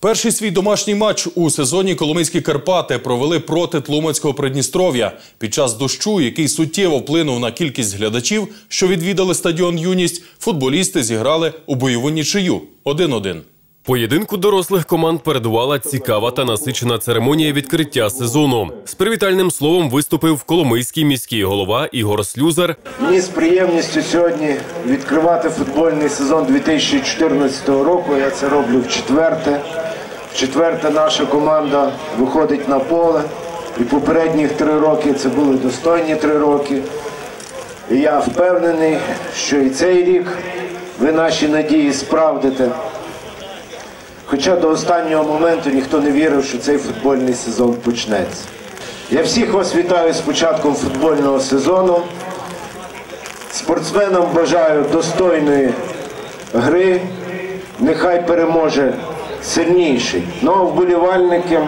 Перший свій домашній матч у сезоні Коломийські Карпати провели проти Тлумацького Придністров'я. Під час дощу, який суттєво вплинув на кількість глядачів, що відвідали стадіон Юність, футболісти зіграли у бойову нічию 1-1. Поєдинку дорослих команд передувала цікава та насичена церемонія відкриття сезону. З привітальним словом виступив Коломийський міський голова Ігор Слюзар. Мені з приємністю сьогодні відкривати футбольний сезон 2014 року. Я це роблю в четверте. В четверте наша команда виходить на поле. І попередніх три роки це були достойні три роки. І я впевнений, що і цей рік ви наші надії справдите. Хоча до останнього моменту ніхто не вірив, що цей футбольний сезон почнеться. Я всіх вас вітаю з початком футбольного сезону. Спортсменам бажаю достойної гри. Нехай переможе сильніший. Ну а вболівальники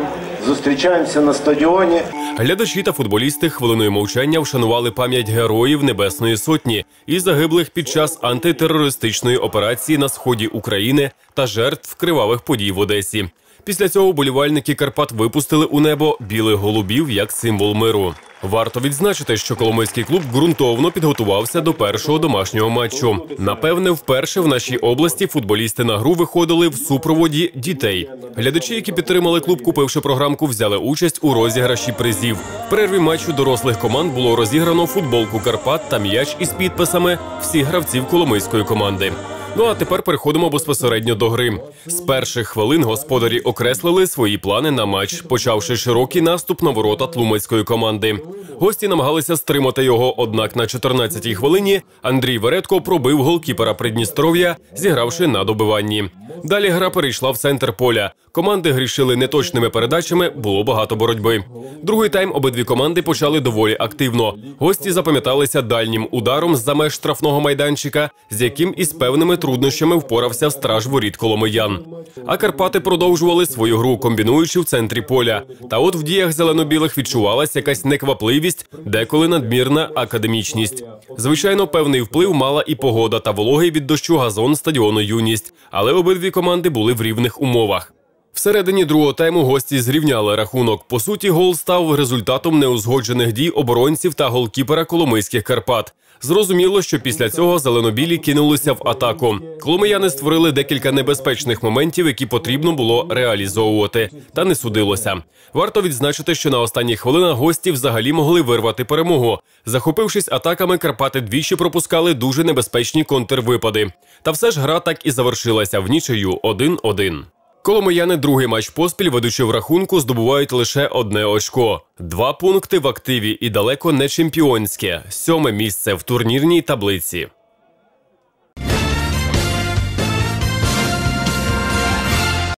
зустрічаємося на стадіоні. Глядачі та футболісти хвилиною мовчання вшанували пам'ять героїв Небесної Сотні і загиблих під час антитерористичної операції на сході України та жертв кривавих подій в Одесі. Після цього болівальники Карпат випустили у небо білих голубів як символ миру. Варто відзначити, що Коломийський клуб ґрунтовно підготувався до першого домашнього матчу. Напевне, вперше в нашій області футболісти на гру виходили в супроводі дітей. Глядачі, які підтримали клуб, купивши програмку, взяли участь у розіграші призів. В перерві матчу дорослих команд було розіграно футболку Карпат та м'яч із підписами всіх гравців Коломийської команди. Ну а тепер переходимо безпосередньо до гри. З перших хвилин господарі окреслили свої плани на матч, почавши широкий наступ на ворота тлумацької команди. Гості намагалися стримати його, однак на 14-й хвилині Андрій Веретко пробив голкіпера Придністров'я, зігравши на добиванні. Далі гра перейшла в центр поля. Команди грішили неточними передачами, було багато боротьби. Другий тайм обидві команди почали доволі активно. Гості запам'яталися дальнім ударом з за меж штрафного майданчика, з яким із певними труднощами впорався страж воріт Коломиян. А Карпати продовжували свою гру, комбінуючи в центрі поля. Та от в діях зелено-білих відчувалася якась неквапливість, деколи надмірна академічність. Звичайно, певний вплив мала і погода та вологий від дощу газон стадіону юність, але обидві команди були в рівних умовах. Всередині другого тайму гості зрівняли рахунок. По суті, гол став результатом неузгоджених дій оборонців та голкіпера Коломийських Карпат. Зрозуміло, що після цього зеленобілі кинулися в атаку. Коломияни створили декілька небезпечних моментів, які потрібно було реалізовувати, та не судилося. Варто відзначити, що на останніх хвилинах гості взагалі могли вирвати перемогу. Захопившись атаками, Карпати двічі пропускали дуже небезпечні контрвипади. Та все ж гра так і завершилася в нічию 1-1. Коломияни другий матч поспіль, ведучи в рахунку, здобувають лише одне очко. Два пункти в активі і далеко не чемпіонське. Сьоме місце в турнірній таблиці.